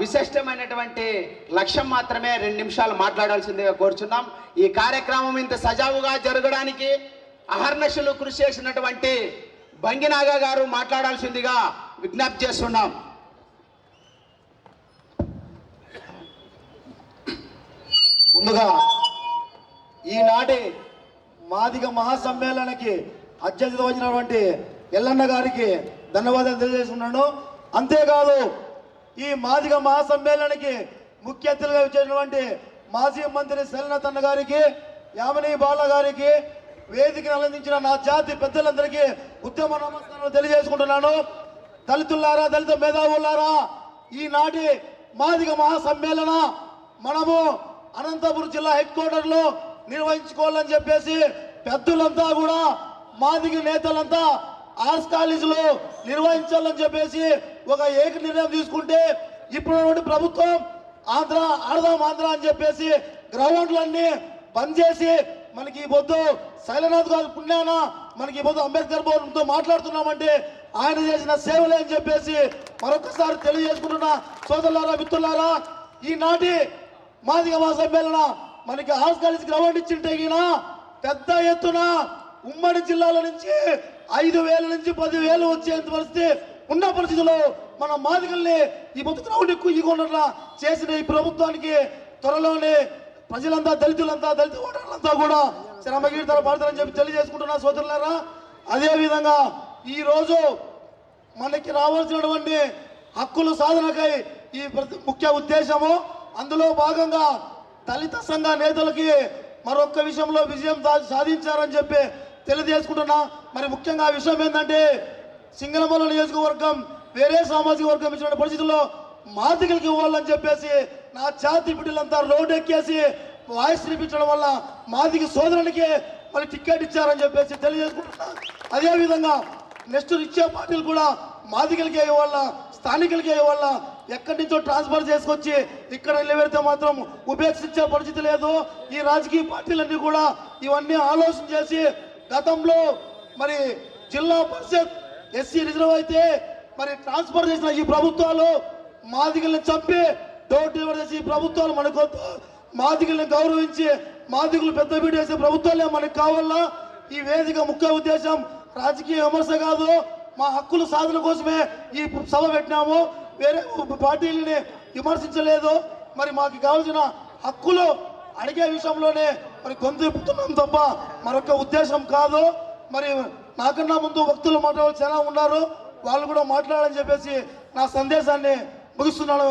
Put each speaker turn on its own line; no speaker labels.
విశిష్టమైనటువంటి లక్ష్యం మాత్రమే రెండు నిమిషాలు మాట్లాడాల్సిందిగా కోరుచున్నాం. ఈ కార్యక్రమం ఇంత సజావుగా జరగడానికి అహర్నశలు కృషి చేసినటువంటి బంగినాగా గారు మాట్లాడాల్సిందిగా విజ్ఞప్తి చేస్తున్నాం.
ముందుగా ఈనాటి మాదిగ మహాసమ్మేళనకి అధ్యక్షత వచ్చినటువంటి ఎల్లన్న గారికి ధన్యవాదాలు తెలియజేస్తున్నాను. అంతేకాదు ఈ మాదిగ మహాసమ్మేళనకి ముఖ్య అతిథులుగా వచ్చేటువంటి మాజీ మంత్రి శరణతన్న గారికి యామిని బాల గారికి వేదికను అలందించిన నా జాతి పెద్దలందరికీ ఉద్యమ నమస్కారాలు తెలియజేసుకుంటున్నాను. దళితులారా దళిత మేధావులారా ఈనాటి మాదిగ మహాసమ్మేళన మనము అనంతపురం జిల్లా హెడ్ క్వార్టర్లో నిర్వహించుకోవాలని చెప్పేసి పెద్దలంతా కూడా మాదిగ నేతలంతా ఆర్ట్స్ కాలేజీలో నిర్వహించాలని చెప్పేసి ఒక ఏక నిర్ణయం తీసుకుంటే ఇప్పుడు ప్రభుత్వం ఆంధ్ర ఆడదాం ఆంధ్ర అని చెప్పేసి గ్రౌండ్లన్నీ బంద్ చేసి మనకి ఈ పొద్దు శైలనాథ్ గారు పుణ్యాన మనకి ఈ పొద్దు అంబేద్కర్ భవన్తో మాట్లాడుతున్నామంటే ఆయన చేసిన సేవలే అని చెప్పేసి మరొకసారి తెలియజేసుకుంటున్న. సోదరులారా మిత్రులారా ఈనాటి మాదిగ మా సమ్మేళన మనకి హాస్ కాలేజ్ గ్రౌండ్ ఇచ్చింటే పెద్ద ఎత్తున ఉమ్మడి జిల్లాల నుంచి ఐదు వేల నుంచి పది వేలు వచ్చేంత పరిస్థితి ఉన్న పరిస్థితుల్లో మన మాదికల్ని ఈ పొద్దు గ్రౌండ్ ఎక్కువ ఇవ్వకుండా చేసిన ఈ ప్రభుత్వానికి త్వరలోనే ప్రజలంతా దళితులంతా దళిత ఓటర్లంతా కూడా శ్రమగీర్తన పడతారని చెప్పి తెలియజేసుకుంటున్నా సోదరులారా. అదేవిధంగా ఈరోజు మనకి రావాల్సినటువంటి హక్కుల సాధనకై ఈ ముఖ్య ఉద్దేశము. అందులో భాగంగా దళిత సంఘ నేతలకి మరొక విషయంలో విజయం సా- సాధించారని చెప్పి తెలియజేసుకుంటున్నా. మరి ముఖ్యంగా ఆ విషయం ఏంటంటే సింగనమల నియోజకవర్గం వేరే సామాజిక వర్గం ఇచ్చిన పరిస్థితుల్లో మాదిగలకి ఇవ్వాలని చెప్పేసి నా ఛాతి బిడ్డలంతా రోడ్డు ఎక్కేసి వాయిస్ వినిపించడం వల్ల మాదిక సోదరునికి మరి టికెట్ ఇచ్చారని చెప్పేసి తెలియజేసుకుంటున్నా. అదేవిధంగా నెక్స్ట్ ఇచ్చే పార్టీలు కూడా మాదిగలకే ఇవ్వాల స్థానికులకే ఇవ్వాల ఎక్కడి నుంచో ట్రాన్స్ఫర్ చేసుకొచ్చి ఇక్కడ నిలబెడితే మాత్రం ఉపేక్షించే పరిస్థితి లేదు. ఈ రాజకీయ పార్టీలన్నీ కూడా ఇవన్నీ ఆలోచన చేసి గతంలో మరి జిల్లా పరిషత్ ఎస్సీ రిజర్వ్ అయితే మరి ట్రాన్స్ఫర్ చేసిన ఈ ప్రభుత్వాలు మాదిగల్ని చంపి డోర్ డెలివరీ చేసి ఈ ప్రభుత్వాలు మనకొద్దు మాదిగల్ని గౌరవించి మాదిగులు పెద్ద బీట వేసే ప్రభుత్వాలే మనకు కావాలా? ఈ వేదిక ముఖ్య ఉద్దేశం రాజకీయ విమర్శ కాదు. మా హక్కుల సాధన కోసమే ఈ సభ పెట్టినాము. వేరే పార్టీలని విమర్శించలేదు. మరి మాకు కావాల్సిన హక్కులు అడిగే విషయంలోనే మరి గొంతు తప్ప మరొక ఉద్దేశం కాదు. మరి నాకన్నా ముందు భక్తులు మాట్లాడాలి చాలా ఉన్నారు. వాళ్ళు కూడా మాట్లాడాలని చెప్పేసి నా సందేశాన్ని ముగిస్తున్నాను.